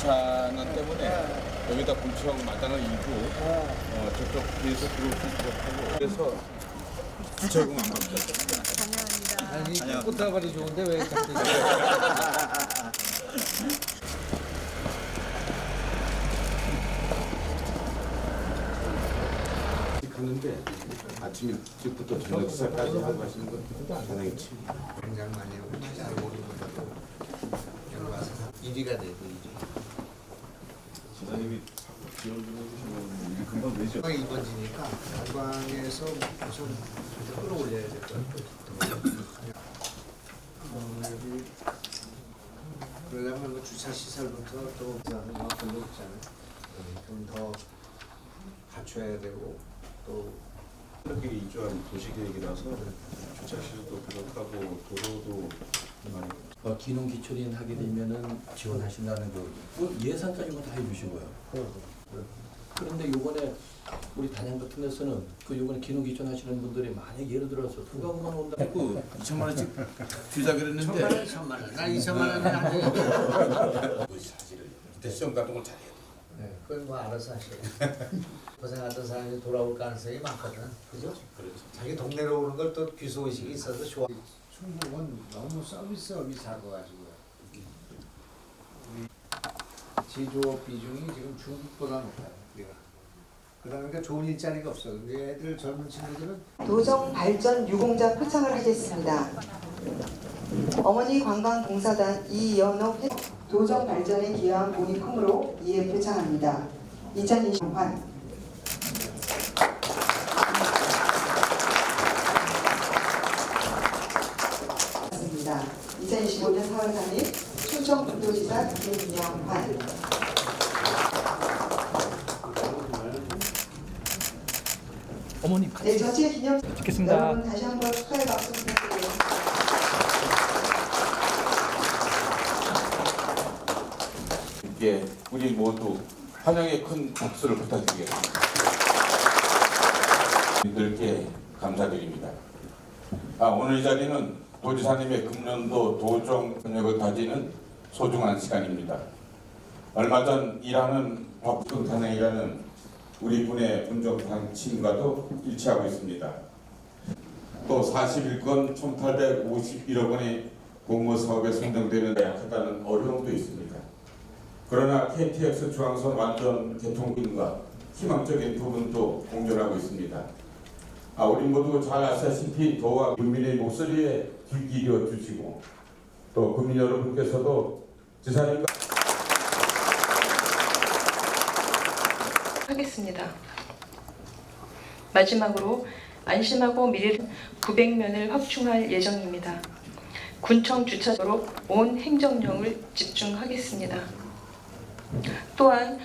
주차난 때문에 여기다 공차하고 마당을 이고 어, 저쪽 뒤에서 들어올 수 있도록 하고 그래서 주차금 안 받죠. 아니 꽃다발이 좋은데 왜 갑자기 가는데 아침 일찍부터 저녁 식사까지 하고 하시는 건 상당히 치. 굉장히 많이 하고 잘 모르는 것도 여기 와서 일이가 되고 일이 지사님이 자꾸 지원 좀 해주시면 금방 되죠. 관광이 이번지니까 관광에서 우선 끌어올려야 될 것 같아요 어, 여기 그러려면 뭐 주차 시설부터 또 그다음에 막 별로 없잖아요 좀더 갖춰야 되고 또 이렇게 이주한 도시계획이라서 주차 시설도 부족하고 도로도 많이 어, 기농 기초린 하게 되면은 지원하신다는 그, 그 예산까지만 다 해주신 거예요. 그런데 요번에 우리 단양 같은 데서는 그 요번에 기농 기촌 하시는 분들이 만약 예를 들어서 두 가구만 온다. 그 2천만 원씩 주자 그랬는데 원, 천만 원, 난 이천만 원이 안 돼. 그 사실을 이때 시험 같은 걸 잘해야 돼. 네, 그건 뭐 알아서 하셔요. 고생하던 사람이 돌아올 가능성이 많거든. 그죠? 그렇죠. 자기 동네로 오는 걸 또 귀소 의식이 있어서 좋아. 충북은 너무 서비스업이 작아가지고요. 우리 제조업 비중이 지금 중국보다 높아요. 우리가. 그러니까 좋은 일자리가 없어. 근데 애들 젊은 친구들은 도정 발전 유공자 표창을 하겠습니다. 어머니 관광봉사단 이연옥 회- 도정 발전에 기여한 크므로 이에 표창합니다. 2020년 입니다. 2025년 4월 3일 충청 국도지사 김영환 어머님 네, 전체 기념 찍겠습니다. 여러분 다시 한번 축하의 박수 부탁드립니다. 예, 우리 모두 환영의 큰 박수를 부탁드리겠습니다. 님들께 감사드립니다. 아, 오늘 이 자리는 도지사님의 금년도 도정 번역을 다지는 소중한 시간입니다. 얼마 전 일하는 바쁜 탄핵이라는 우리 군의 분적 방침과도 일치하고 있습니다. 또 41건 1,851억 원의 공모 사업에 선정되는 약하다는 어려움도 있습니다. 그러나 KTX 중앙선 완전 개통과 희망적인 부분도 공존하고 있습니다. 아, 우리 모두 잘 아시다시피 도와 국민의 목소리에 귀 기울여 주시고 또 국민 여러분께서도 지사님과 하겠습니다. 마지막으로 안심하고 미래 900면을 확충할 예정입니다. 군청 주차도로 온 행정력을 집중하겠습니다. 또한